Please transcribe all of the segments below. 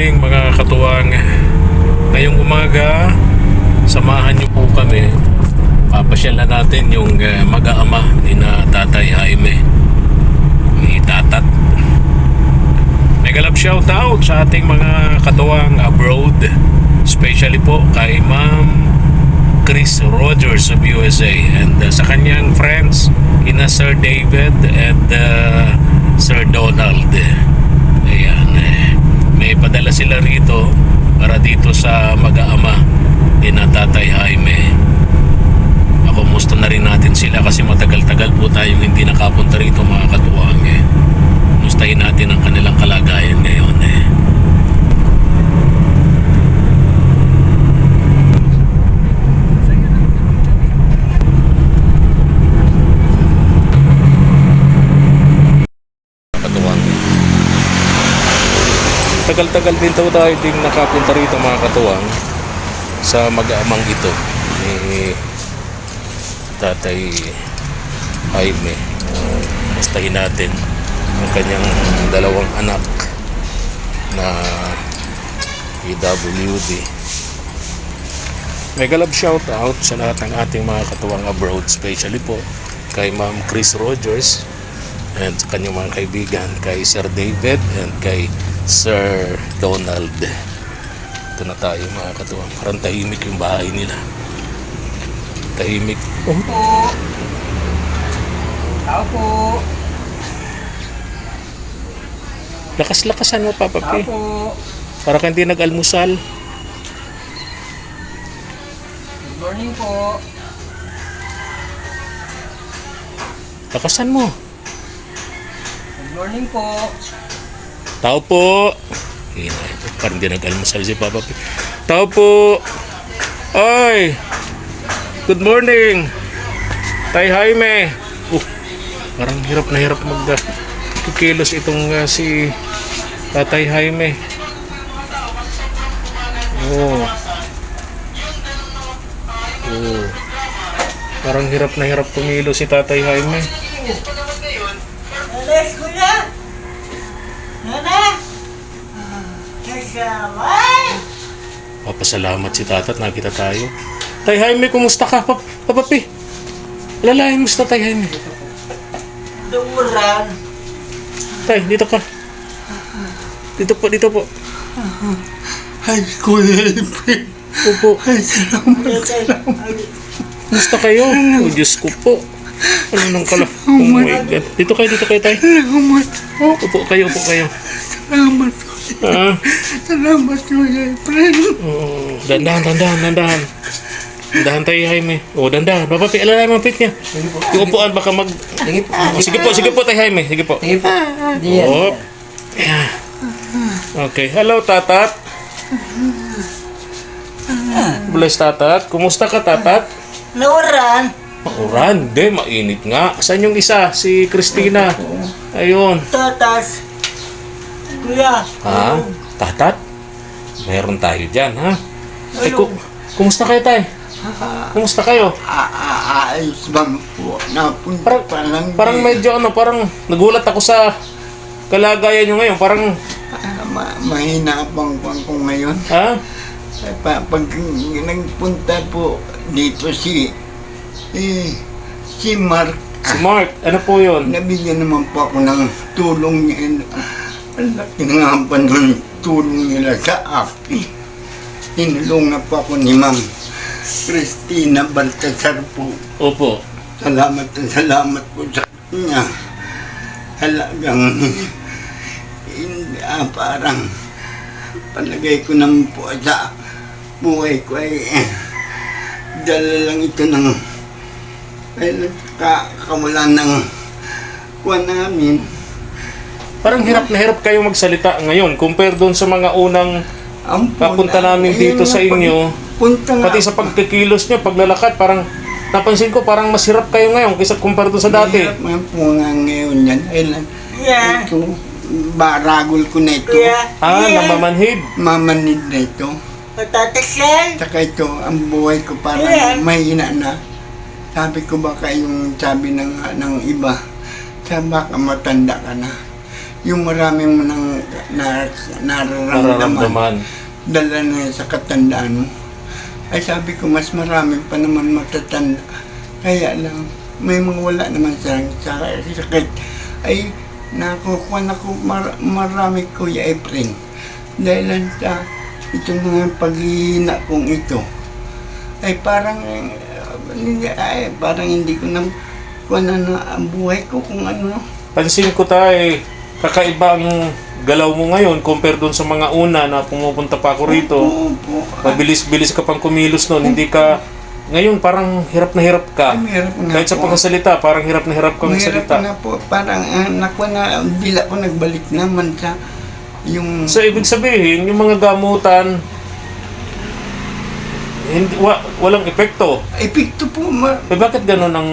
morning mga katuwang. Ngayong umaga, samahan niyo po kami. Papasyal na natin yung uh, mag-aama ni na Tatay Jaime. Ni Tatat. Mega love shout out sa ating mga katuwang abroad. Especially po kay Ma'am Chris Rogers of USA and uh, sa kanyang friends ina Sir David and uh, Sir Donald. Ayan. May padala sila rito para dito sa mag-aama ni na Tatay Jaime. Ako musta na rin natin sila kasi matagal-tagal po tayong hindi nakapunta rito mga katuwang eh. Mustahin natin ang kanilang kalagayan ngayon eh. katuwang. Tagal-tagal din daw tayo din nakapunta rito mga katuwang sa mag-amang ito ni Tatay Jaime. Mustahin natin ang kanyang dalawang anak na PWD. Mega love shout out sa lahat ng ating mga katuwang abroad, especially po kay Ma'am Chris Rogers and sa kanyang mga kaibigan kay Sir David and kay Sir Donald ito na tayo mga katuwang parang tahimik yung bahay nila tahimik oh, po. Tao po. lakas-lakasan mo Papa Tao P po. para kang hindi nag-almusal Good morning po. lakasan mo Good morning po. Tao po. Parang hindi nag-almusal si Papa tao po. Ay good morning. Tay Jaime uh, parang hirap na hirap mag uh, kikilos itong uh, si Tatay Jaime oh. Oh. Parang hirap na hirap kumilos si Tatay Jaime Alas ko na. Nana. Kasama. Papasalamat si Tata at nakita tayo. Tay Jaime, kumusta ka? Pap Papapi. Lalayan mo sa Tay Jaime. Dumuran. Tay, dito ka. Dito po, dito po. Ay, Kuya Ipin. Opo. Ay, salamat. Kumusta kayo? Oh, Diyos ko po. Ano nang kala? Oh my God. Dito kayo, dito kayo, Tay. Salamat po. Upo kayo, upo kayo. Salamat. Ah, Salamat, Kuya Ipin. oh, dandahan, dandahan, dandahan. Dandahan tayo, Jaime. Oh, dandahan. Papapi, alala mo ang pit niya. Yung upuan, baka mag... Sige po. Oh, sige po, sige po, tay Jaime. Sige po. Sige po. Diyan. Oh. Yeah. Okay. Hello, Tatat. Bless, Tatat. Kumusta ka, Tatat? Nawaran. Mauran. Hindi, mainit nga. Saan yung isa? Si Christina. Ayun. Tatas. Kuya. Ha? Tatat? Meron tayo dyan, ha? Ay, ku- kumusta kayo, tay? Kumusta kayo? Aayos bang po? Napunta Parang, pa lang. parang medyo ano, parang nagulat ako sa kalagayan nyo ngayon. Parang, Ah, ma- mahina pang pang ko ngayon. ha? Ay, pa, pag nagpunta po dito si eh, si Mark, Si Mark, ano po yun? nabigyan naman po ako ng tulong niya. Ang laki nga pa tulong nila sa akin. Tinulungan po ako ni Ma'am Christina Baltasar po. Opo. Salamat at salamat po sa kanya. Talagang hindi, ah, parang palagay ko naman po sa buhay ko ay eh, dala lang ito ng ay nagkakawalan ng kuwan namin. Parang hirap na hirap kayo magsalita ngayon compare doon sa mga unang Ang Papunta namin dito sa inyo, punta nga, pati sa pagkikilos nyo, paglalakad, parang napansin ko parang mas hirap kayo ngayon kaysa compare doon sa dati. Mahirap nga po nga ngayon yan. Ay, lang, Yeah. ito, baragol ko na ito. Kuya. Ah, namamanhid. Mamanid na ito. Patatas yan. Saka ito, ang buhay ko parang Yeah. mahina na. Sabi ko baka yung sabi ng, ng iba, sabi baka matanda ka na. Yung marami mo nang na, nararamdaman, dala na sa katandaan mo. Ay sabi ko, mas marami pa naman matatanda. Kaya lang, may mga wala naman sa, sa sakit. Ay, nakukuha na ko mar, marami Kuya Efren. Dahil sa itong mga paghihina kong ito. Ay parang, eh, ay, parang hindi ko na, kuha na, na ang buhay ko kung ano. Pansin ko tayo, kakaiba ang galaw mo ngayon compare doon sa mga una na pumupunta pa ako rito. Mabilis-bilis ka pang kumilos noon, hindi ka... Ngayon parang hirap na hirap ka. Ay, mahirap nga Kahit sa po. pagkasalita, parang hirap na hirap kang Mahirap salita. na po. Parang uh, nakuha na, bila ko nagbalik naman sa yung... So ibig sabihin, yung mga gamutan, hindi, wa, walang epekto. Epekto po, ma, Eh bakit ganun ang...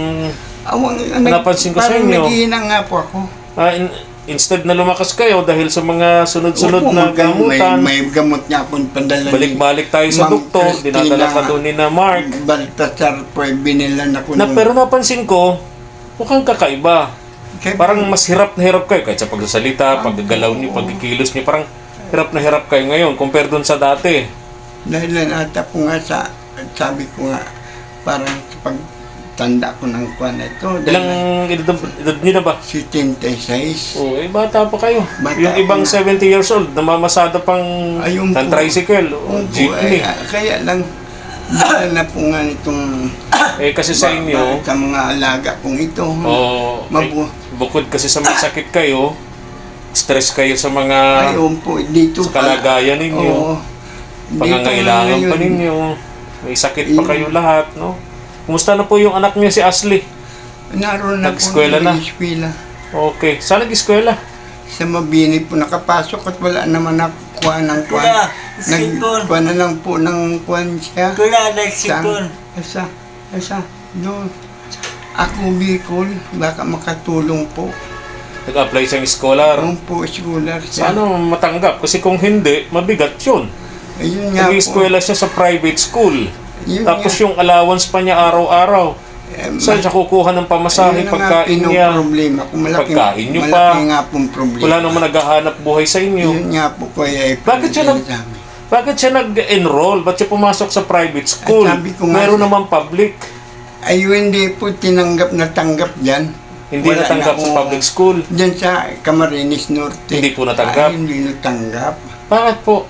awang, Napansin ko sa parang inyo. naghihina nga po ako. ah, in- instead na lumakas kayo dahil sa mga sunod-sunod na gamutan, May, may gamot niya akong padala. ni balik-balik tayo sa doktor, dinadala ka doon ni na Mark. Baltasar po, binilan ako Na, pero napansin ko, mukhang kakaiba. Kaya- Parang mas hirap na hirap kayo kahit sa pagsasalita, paggagalaw niyo, pagkikilos niyo, parang hirap na hirap kayo ngayon compare doon sa dati. Dahil lang ata po nga sa, sabi ko nga, parang sa pagtanda ko ng kwan na ito. Ilang Dahil edad, edad niyo na ba? 76. Oh, eh bata pa kayo. Bata yung ibang nga. 70 years old, namamasada pang Ayun ng po. tricycle o Oo po, jeepney. eh, kaya lang, dahil na po nga itong Eh kasi sa inyo, sa mga alaga kong ito. oh, Mabu- eh, bukod kasi sa may sakit kayo, stress kayo sa mga Ayun po, dito sa kalagayan ninyo. Dito pangangailangan nga pa ninyo. May sakit pa kayo lahat, no? Kumusta na po yung anak niyo si Ashley? Naroon na po Nag-eskwela na? nag-eskwela. Okay. Saan nag-eskwela? Sa Mabini po nakapasok at wala naman nakuha ng kwan. Kuya, sipon. Nagkuha na lang po ng kwan siya. Kuya, Sa, nagsipon. sa, sa, doon. Ako Bicol, baka makatulong po. Nag-apply siyang scholar. Kung po scholar siya. Sana matanggap. Kasi kung hindi, mabigat yun. Ayun nga po. Nag-eskwela siya sa private school. Yun Tapos nga. yung allowance pa niya araw-araw. Eh, Saan siya kukuha ng pamasahe, Ayun na nga pagkain niya? problema ko. Malaki, Pagkain niyo malaki pa. nga pong problema. Wala naman naghahanap buhay sa inyo. Yun nga po eh, Bakit siya nag- sinasabi. Bakit siya nag-enroll? Ba't siya pumasok sa private school? Ay, sabi ko nga Meron siya- naman public. Ay, hindi po tinanggap na tanggap dyan. Hindi Wala natanggap na sa public school. Dyan sa Camarines Norte. Hindi po natanggap? Ay, hindi natanggap. Bakit po?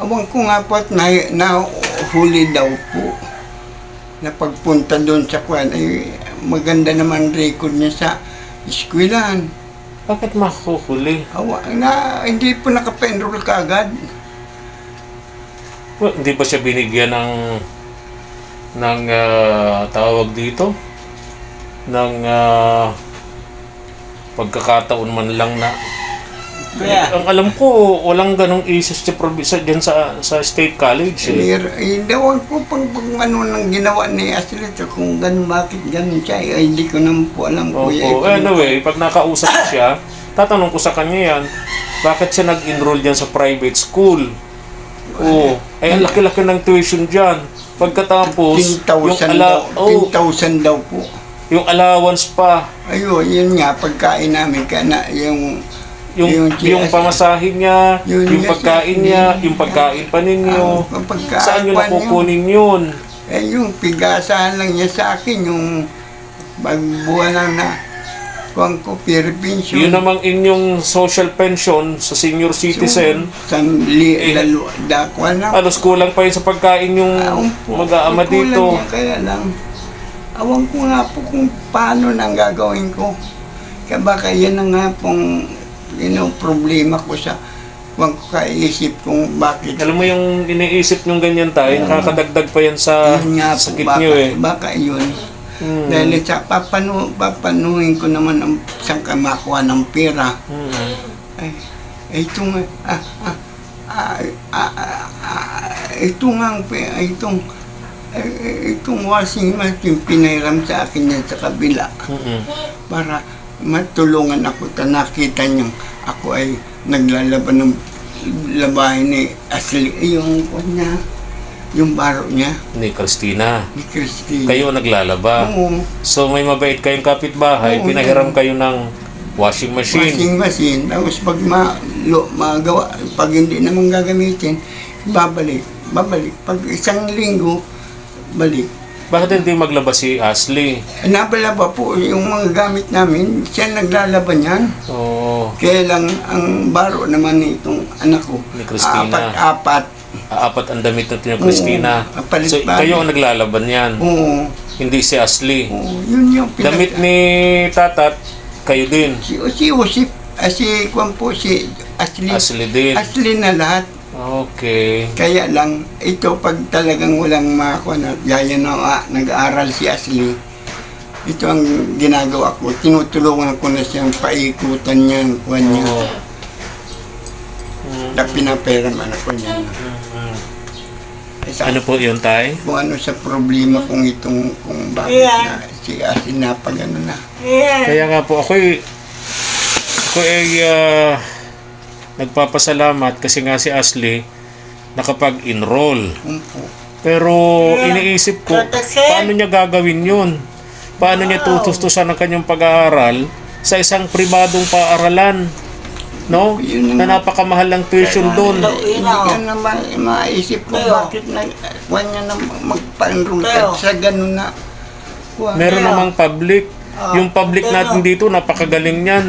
Awang ko nga po at na, nahuli daw po. Na pagpunta doon sa kwan, ay maganda naman record niya sa eskwelahan. Bakit makuhuli? Awa, na, hindi po nakapa-enroll kaagad. Well, hindi ba siya binigyan ng ng ah, tawag dito? Ng ah, pagkakataon man lang na Kuya, ang alam ko walang ganong issues sa probinsya diyan sa sa state college eh. Eh, hindi ko po pag, pag ano nang ginawa ni Ashley kung ganun, bakit ganun siya. Ay, hindi ko naman po alam Opo. kuya. Eh, Anyway, pag nakausap ko siya, tatanong ko sa kanya yan, bakit siya nag-enroll diyan sa private school? Oo. Eh, ang laki-laki ng tuition diyan. Pagkatapos, 10,000 yung, daw, ala- oh, 10,000 daw po. yung allowance pa, Ayun, yun nga, pagkain namin, ka na, yung, yung yung, pamasahin niya, Yun, yung yes, pagkain niya, yun. yung pagkain pa ninyo. Ah, ang pagkain Saan nyo nakukunin yun? Eh, yung pigasahan lang niya sa akin, yung pagbuwan lang na, kuwang ko, Philippines, Yun namang inyong social pension sa senior citizen, Sa li, Eh, lalo, dakwa na. halos kulang pa yun sa pagkain yung Ah, umpo, mag-aama kulang dito. niya, kaya lang, awang ko nga po kung paano nang gagawin ko. Kaya baka yan na nga pong, you know, problema ko sa, ko kaisip kung bakit. Alam mo yung iniisip nyong ganyan tayo, nakakadagdag pa yan sa Yun nga po, sakit baka, nyo eh. baka yun. Hmm. Dahil sa papanu, papanuhin ko naman ang saan ka makuha ng pera. Hmm. Ay, ito nga, ah, ah, ah, ah, ah, ah, ito nga, ang pe- itong, eh, itong washing machine pinairam sa akin yan sa kabila Mm-mm. para matulungan ako ta nakita niyang ako ay naglalaban ng labahin ni Ashley, eh, yung kanya, yung baro niya, Ni Christina. ni Christine. Kayo naglalaba. Oo. So may mabait kayong kapitbahay, Oo, pinahiram kayo ng Washing machine. washing machine. Tapos pag ma, lo, magawa, pag hindi naman gagamitin, babalik, babalik. Pag isang linggo, balik. Bakit hindi maglaba si Ashley? Napalaba po yung mga gamit namin, siya naglalaban yan. Oo. Kaya lang ang baro naman nitong anak ko. Ni Christina. Apat-apat. Apat ang damit na ni Christina. Oo, So, kayo ang naglalaban yan. Oo. Hindi si Ashley. Oo, yun yung pinag- Damit ni Tatat, kayo din. Si, si Usip, ah, si Kwan po, si Ashley. Ashley din. Ashley na lahat. Okay. Kaya lang, ito pag talagang walang makakuha na, gaya na ah, nag-aaral si Ashley, ito ang ginagawa ko. Tinutulungan ko na siyang paikutan niya, ang kuha niya. Oo. Na pinaperaman ako niya. Ay, sa- Ano po yun, Tay? kung ano sa problema kung itong kung bakit Yeah. na si Ashley na pag ano na. Yeah. Kaya nga po, ako'y, ako ay ah, nagpapasalamat kasi nga si Ashley nakapag-enroll. Pero iniisip ko, paano niya gagawin yun? Paano niya tutustusan ang kanyang pag-aaral sa isang pribadong paaralan? No? Yun Na napakamahal ng tuition doon. Hindi ka na ma- maisip kung bakit na kuha niya na magpa-enroll sa ganun na. Meron namang public. Ah, Yung public natin dito, napakagaling niyan.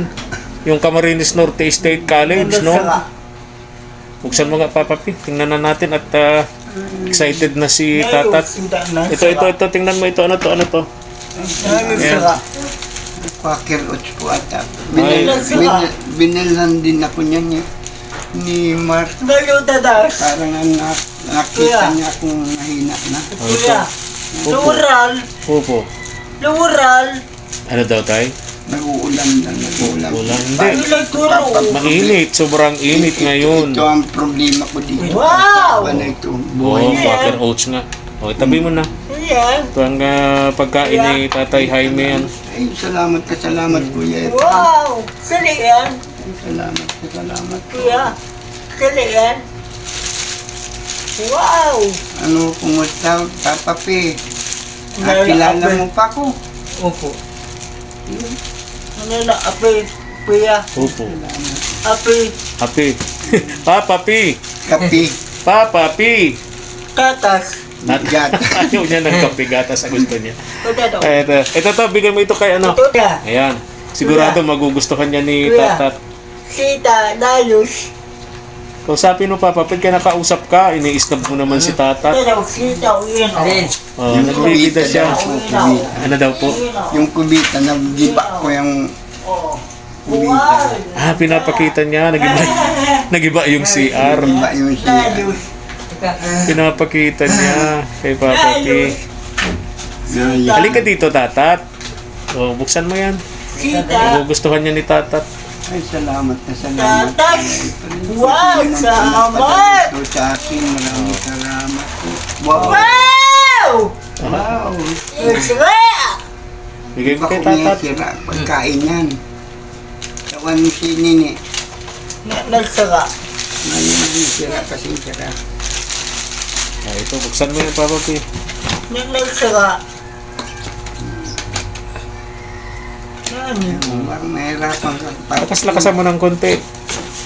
Yung Camarines Norte State College, no? Buksan mo nga, Papa P. Tingnan na natin at ah, excited na si Tatat. Ito, ito, ito. Tingnan mo ito. Ano to? Ano to? Ayan. Quaker Oats po ata. Binil, binil, binilhan din ako niyan ni, ni Mark. Ngayon dadas. Parang ang na, nakita niya akong mahina na. Kuya. Lural. Opo. Lural. Ano daw, Tay? Nag-uulan lang, nag-uulan. Ulan. Hindi. Ilay turo. Mainit. Sobrang init ngayon. Ito ang problema ko dito. Wow! Ano ito? Oo, Buhay. oh, Quaker Oats nga. O, itabi mo na. Yan. Ito ang ah, pagkain ni Tatay Jaime yan. Ay, salamat ka, salamat kuya. Wow! Sali yan. Ay, salamat ka, salamat. Kuya. Sali yan. Wow! Ano, kumusta, Papa P? Ah, kilala mo pa ko? Opo. Ano na, api, kuya, Opo. api, Happy. Papa P. Kapi. Papa P. tatas. At Gat. ayaw niya ng kape gatas ang gusto niya. Daw. Eh, ito, ito to, bigyan mo ito kay ano. Ayan. Sigurado magugustuhan niya ni Kuya. Tatat. sita, layos. Kausapin mo Papa, pag ka nakausap ka, iniisnab mo naman si Tatat. Pero sita, uyan o. Oh, nagbibida siya. Kubita. Ano daw po? Yung kubita, nag-giba ko yung Oo. kubita. Ah, pinapakita niya. Nagiba, nagiba yung CR. Giba yung siya. Pinapakita niya kay Papa P. Halika dito, Tatat. Oh, buksan mo yan. Magugustuhan niya ni Tatat. Ay, salamat na salamat. tatas. Wow, salamat. Ito sa akin, maraming salamat. Wow! Wow! Wow! Sira! Bigay mo kay Tatat. sira, pagkain yan. Tawan mo si Nini. Na- Nagsara. Ngayon sira kasing sira. Ah, ito, buksan mo yan, Papa. Na- Nagsara. Yan. Parang mahirapan ka. Pa- Lakas-lakasan mo ng konti.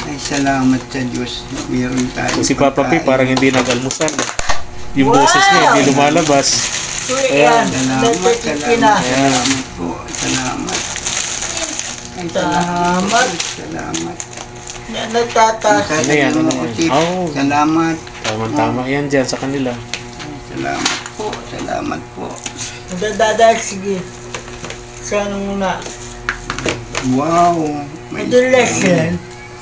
Ay, salamat sa Diyos. Meron tayo. Si Papa P parang hindi nag-almusal. Yung Wow! boses niya hindi lumalabas. Kuya Ayan. yan. Salamat, salamat, salamat po. Salamat. Ay, Salamat. Salamat. Na- Nagtatas. Ano yan, ano yan? Oh. Salamat. Tama-tama yan dyan sa kanila. Salamat po. Salamat po. Nagdadadas. Sige. Sana muna. Wow. Madalas yan.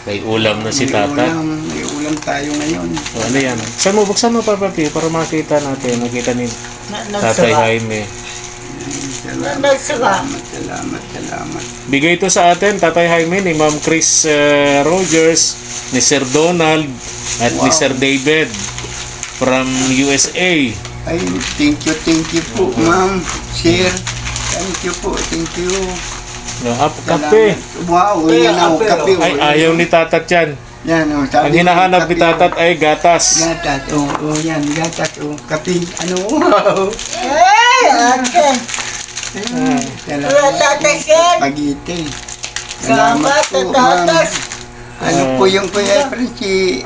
May ulam na si May Tatat. ulam. May ulam tayo ngayon. O, ano yan? Saan mo? Buksan mo, Papa P, para makita natin. Makita ni Na- Tatay. Jaime. Salamat, Nagsara. salamat, salamat, salamat. Bigay ito sa atin, Tatay Jaime, ni Ma'am Chris eh, Rogers, ni Sir Donald, at ni Wow. Sir David from USA. Ay, thank you, thank you po, ma'am. Sir, thank you po, thank you. Ah, kape. Wow, yan ako, kape. Ay, ayaw ni Tatat yan. Yan, oh, sabi Ang hinahanap ni Tatat ay gatas. Gatas, oh, oh, yan, gatas, oh, kape. Ano, wow. Eh! Ate! Ah. Wala tatas yan! Pagite. Salamat, ma'am. Ano po yung Kuya si...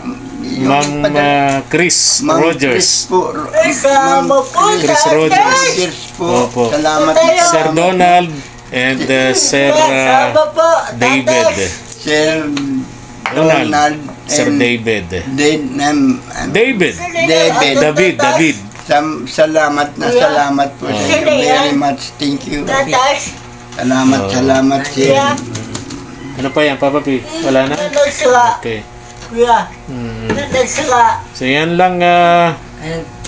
Ma'am padala- ah, Chris Ma'am Rogers. Chris po. Ro- sama po, Chris tatay. Rogers. Cheers po. Opo. Salamat. Tayo. Sir. Donald and uh, Sir Kuya, ah, po, David. Sir Donald. Donald. Sir and David. Dave, um, David. David. David. David. Sam, salamat na salamat po Sino inyo. Very much. Thank you. Tatas. Salamat, Oh. salamat, sir. Ano pa yan, Papa P? Wala na? nanasira. Okay. Kuya, Hmm. nanasira. So yan lang, ah,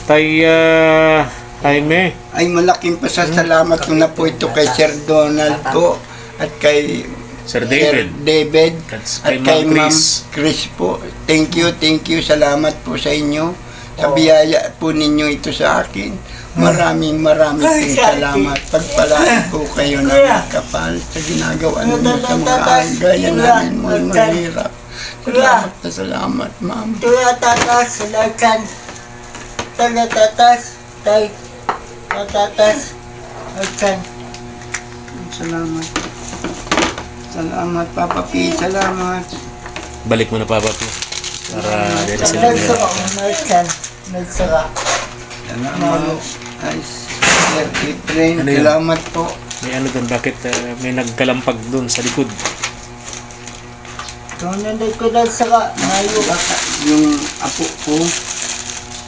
tay uh, Jaime. Ay malaking pasasalamat ko na po ito kay Sir Donald po at kay Sir David. David At at kay Ma'am Chris. Chris po. Thank you, thank you. Salamat po sa inyo. Sa Oh. biyaya po ninyo ito sa akin. Maraming maraming Ay, pong sa salamat. Pagpalaan po kayo ng kapal sa ginagawa ninyo sa mga Tatas. gaya namin Tatas. mahirap. Salamat na salamat, ma'am. Kuya, tatas. Sulakan. Tala, tatas. Tay. Tatas. Akan. Salamat. Salamat, Papa P. Salamat. Balik mo na, Papa P. Para dito sila. Nagsara. Nagsara. Nagsara. Salamat. Ay, Sir Efren, Ano yun? salamat po. May ano doon, bakit ah, may nagkalampag doon sa likod? Tunay ko na sara. Ngayon. Baka yung apo ko,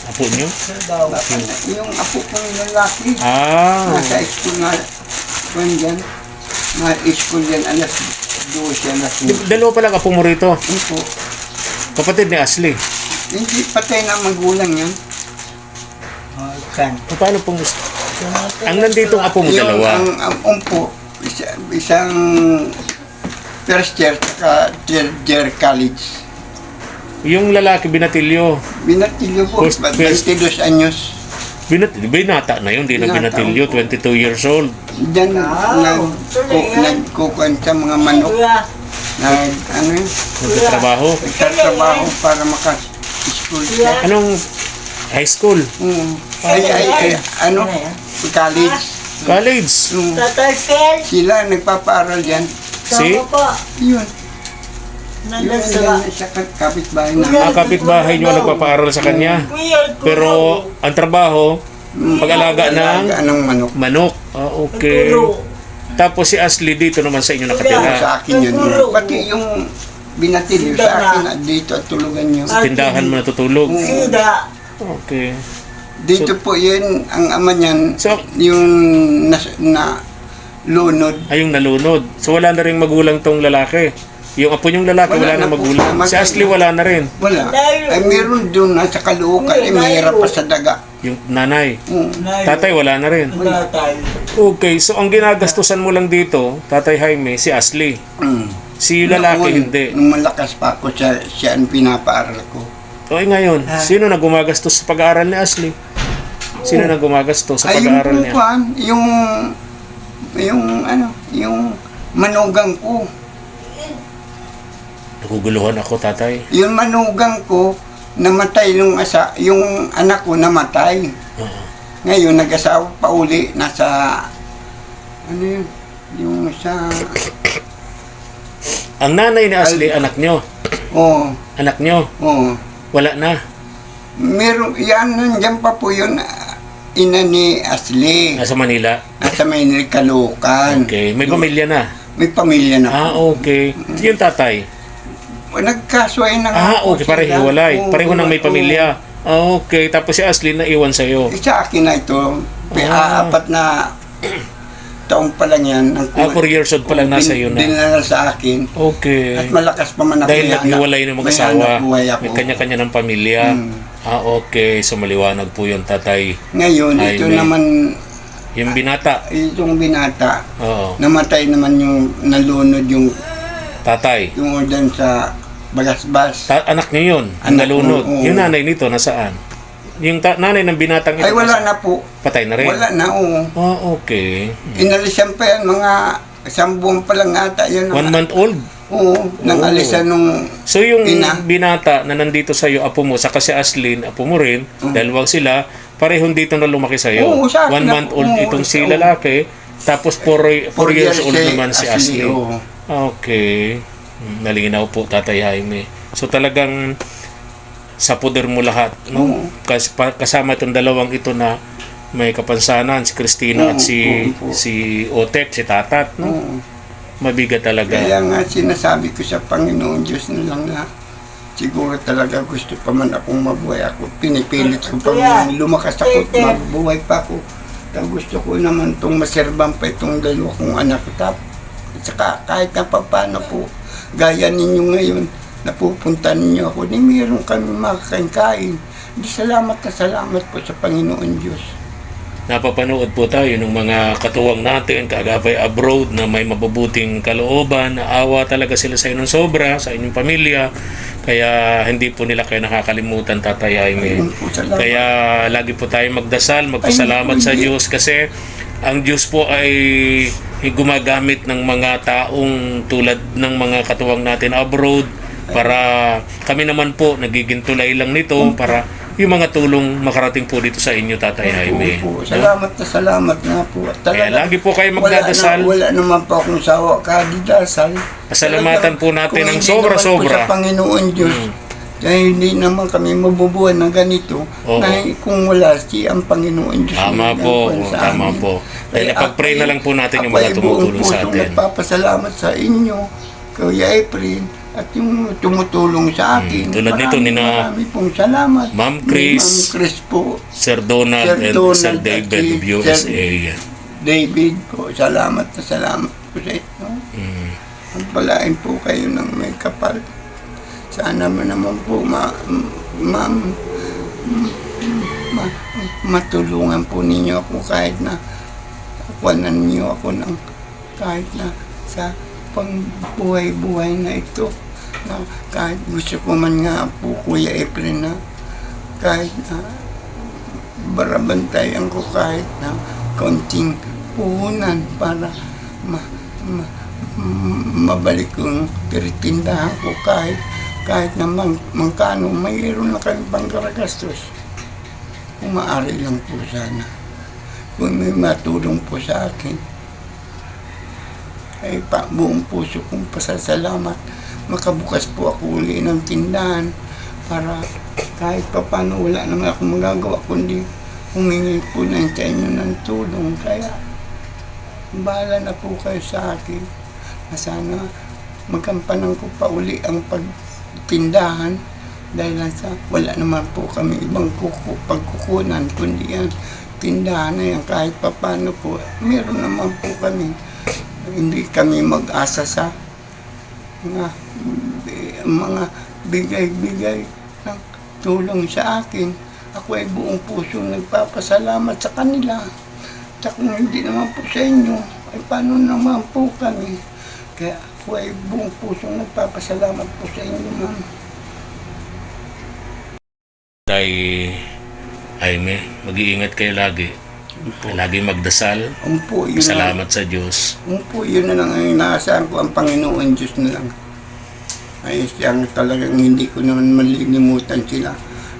Apo nyo? Daw. baka na, yung apo kong lalaki, Ah, nasa school nga, kung dyan, na school yan, alas 12, alas Di- dalawa pa lang apo mo rito. 12. Ano po, Kapatid ni Ashley. hindi patay na magulang yan. Akan. O, paano pong... Ang nandito ang apo mo Yung, dalawa. ang, ang umpo, isa, isang first year, saka third year college. Yung lalaki binatilyo. Binatilyo po, First- 22 anyos. Binat binata na yun, di na Binata, binatilyo, opo. 22 years old. Diyan nag, yan. nagkukuhan sa mga manok. Kuya. Nag, ano yun, Nagtatrabaho. nagtatrabaho para maka-school siya. Anong high school? Oo. Ay, ay, ay, ano, college. College. Oo. Tatas Kel. Sila nagpapaaral yan. See? Sama po. Yun. Yun Nanasira. yan sa kapitbahay na. Mga kapitbahay nyo nagpapaaral sa kanya. Kuya. Pero ang trabaho, pag-alaga ng Alaga ng manok. manok. Ah, okay. Tapos si Ashley dito naman sa inyo Sa nakatira. akin yun. Pati yung binatilyo sa akin at dito at tulugan nyo. Tindahan mo natutulog. Sida. Okay. Dito po yun, ang ama niyan, So- yung na, na lunod. Ay, yung nalunod. So wala na rin magulang tong lalaki. Yung apo niyong lalaki, wala, Wala na na po. magulang. Si Matay Ashley na. wala na rin. Wala. Layo. Ay meron doon nasa kaluukan, eh mahirap pa sa daga. Yung nanay. Oo. Tatay, wala na rin. Tatay. Okay, so ang ginagastusan mo lang dito, Tatay Jaime, si Ashley. Mm. Si lalaki, Noon, hindi. Nung malakas pa ako, siya, siya ang pinapaaral ko. Okay, ngayon, sino na gumagastos sa pag-aaral ni Ashley? Sino na gumagastos sa Ay, yung pag-aaral niya? kukuhan, yung, yung, ano, yung manugang ko. Naguguluhan ako, Tatay. Yung manugang ko, namatay yung asa, yung anak ko namatay. Oo. Ngayon, nag-asawa pa uli, nasa, ano yun, yung sa, Ang nanay ni Ashley, anak nyo. oh, Anak nyo, oh, wala na. meron, yan, nandiyan pa po yun, ina ni Ashley, Nasa Manila. nasa Maynil, Caloocan. Okay, may pamilya na. May pamilya na. Ah, okay. Yung tatay. Nagkasuay na Ah, okay, pareho hiwalay. Oo, Pareho nang may pamilya. Ah, okay. Tapos si Ashley na iwan sa'yo. Eh, Sa akin na ito, Ah. apat na taong pa lang yan. Ang Ah, 4 years old pa lang nasa iyo na. Dinala sa akin. Okay. At malakas pa man ako. Dahil may naghiwalay ng may mag-asawa. ako. May kanya-kanya ng pamilya. Hmm. Ah, okay. So maliwanag po yun, tatay. Ngayon, Ay, ito may- naman, Yung binata. itong binata, Oo. namatay naman yung nalunod yung, Tatay. yung ordan sa bagasbas. Ta- anak niyo yun. Ang Anak nalunod. oo. Yung nanay nito, nasaan? Yung ta- nanay ng binatang ito. Ay, wala na po. Patay na rin. Wala na, oo. Ah, okay. Inalisan pa yan, mga isang buwan pa lang ata yun. One month old. Oo, nang alisan nung So yung Ina. binata na nandito sa iyo, apo mo, saka si Aslin, apo mo rin, dalawang sila, parehong dito na lumaki sa iyo. Oo, One na- month old oo, itong si oo. lalaki, tapos 4 years old naman si Ashley. oo. Okay. Mm, Nalinaw po, Tatay Jaime. So talagang sa poder mo lahat, no? Kas, pa- kasama itong dalawang ito na may kapansanan, si Christina at si si Otet, si Tatat, no? Mabigat talaga. Kaya nga sinasabi ko sa Panginoon Diyos na lang na siguro talaga gusto pa man akong mabuhay ako. Pinipilit ko pa man lumakas ako at mabuhay pa ako. Kaya gusto ko naman itong maserban pa itong dalawa kong anak. Tap, at saka kahit na paano po, gaya ninyo ngayon, napupunta ninyo ako, ni meron kami makakain-kain. Di salamat na salamat po sa Panginoon Diyos. Napapanood po tayo ng mga katuwang natin, kagabay abroad na may mabubuting kalooban, na awa talaga sila sa inyong sobra, sa inyong pamilya. Kaya hindi po nila kayo nakakalimutan, Tatay salamat. Kaya lagi po tayo magdasal, magpasalamat sa. Diyos kasi ang Diyos po ay gumagamit ng mga taong tulad ng mga katuwang natin abroad para kami naman po nagiging tulay lang nito para yung mga tulong makarating po dito sa inyo, Tatay Jaime. Opo, No? salamat na salamat nga po. At talaga, lagi po kayo magdadasal. Wala, na, wala naman po akong sawa kadidasal. Pasalamatan po natin ng sobra-sobra. po sa Panginoon Diyos. Mm. Dahil hindi naman kami mabubuhay ng ganito. Oo. Na kung wala si ang Panginoon Diyos. Tama po, sa tama amin. po. Eh, napag-pray ako na ay- lang po natin yung ako mga ay tumutulong buong sa atin. Nagpapasalamat sa inyo, Kuya April, at yung tumutulong sa akin. Mm, tulad nito ni na- Marami pong salamat. Ma'am Chris. Ma'am Chris po. Sir Donald Sir and Donald Sir at David si of USA. David po, salamat na salamat po sa inyo. Mm. Pagpalain po kayo ng may kapal. Sana mo naman po, ma, ma'am, ma, matulungan po ninyo ako kahit na wanan niyo ako ng kahit na sa pangbuhay-buhay na ito. Na kahit gusto ko man nga po Kuya Efren na kahit na barabantayan ko kahit na konting puhunan para ma, ma, mabalik yung tiritindahan ko kahit kahit na mang, mangkano mayroon na kami pang karagastos kung maaari lang po sana. Kung may matulong po sa akin ay pa, buong puso kong pasasalamat. Makabukas po ako uli ng tindahan para kahit pa paano wala naman ako magagawa kundi humingi po ng sa inyo ng tulong. Kaya bahala na po kayo sa akin. Na sana magampanan ko pa uli ang pagtindahan dahil sa wala naman po kami ibang kuku, pagkukunan kundi yan tindahan na yan kahit pa paano po meron naman po kami hindi kami mag-asa sa mga mga bigay-bigay ng tulong sa akin. Ako ay buong puso nagpapasalamat sa kanila. At kung hindi naman po sa inyo, ay paano naman po kami? Kaya ako ay buong puso nagpapasalamat po sa inyo, ma'am. Tay Jaime, mag-iingat kayo lagi. Lagi magdasal. Umpo, yun na, Salamat sa Diyos. umpo, yun na lang ang inaasahan ko, ang Panginoon Diyos na lang. Ay siyang talagang hindi ko naman malilimutan sila.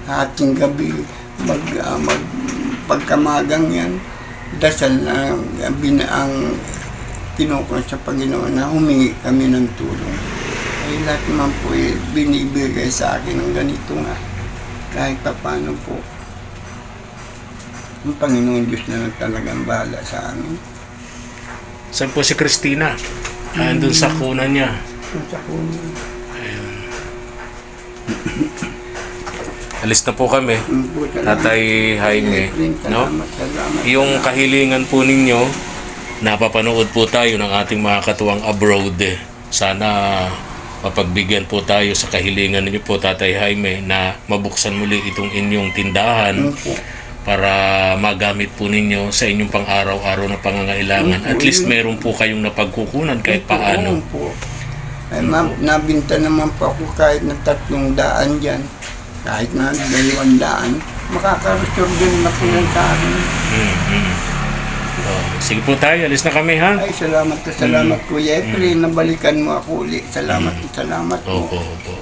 Ating gabi, mag, ah, mag, pagkamagang yan, dasal na ang, bina, ang kinukon sa Panginoon na humingi kami ng tulong. Ay lahat naman po eh, binibigay sa akin ng ganito nga. Kahit pa paano po. Ang Panginoon Diyos na lang talagang bahala sa amin. Saan po si Christina? Andun sa kuna niya. Kung sa kunin. Alis na po kami. Tatay Jaime, no? Salamat, salamat. Yung kahilingan po ninyo, napapanood po tayo ng ating mga katuwang abroad. eh. Sana mapagbigyan po tayo sa kahilingan ninyo po, Tatay Jaime, na mabuksan muli itong inyong tindahan Opo. Para magamit po ninyo sa inyong pang-araw-araw na pangangailangan. At least meron po kayong napagkukunan kahit paano. Po. Ay, ma'am, nabinta naman po ako kahit na tatlong daan dyan. Kahit na dalawang daan. Makaka-restore din na po yan sa akin. Mhm. Oh, sige po tayo, alis na kami ha. Ay, salamat na salamat Kuya Efren. Nabalikan mo ako uli. Salamat na salamat po. Opo, opo.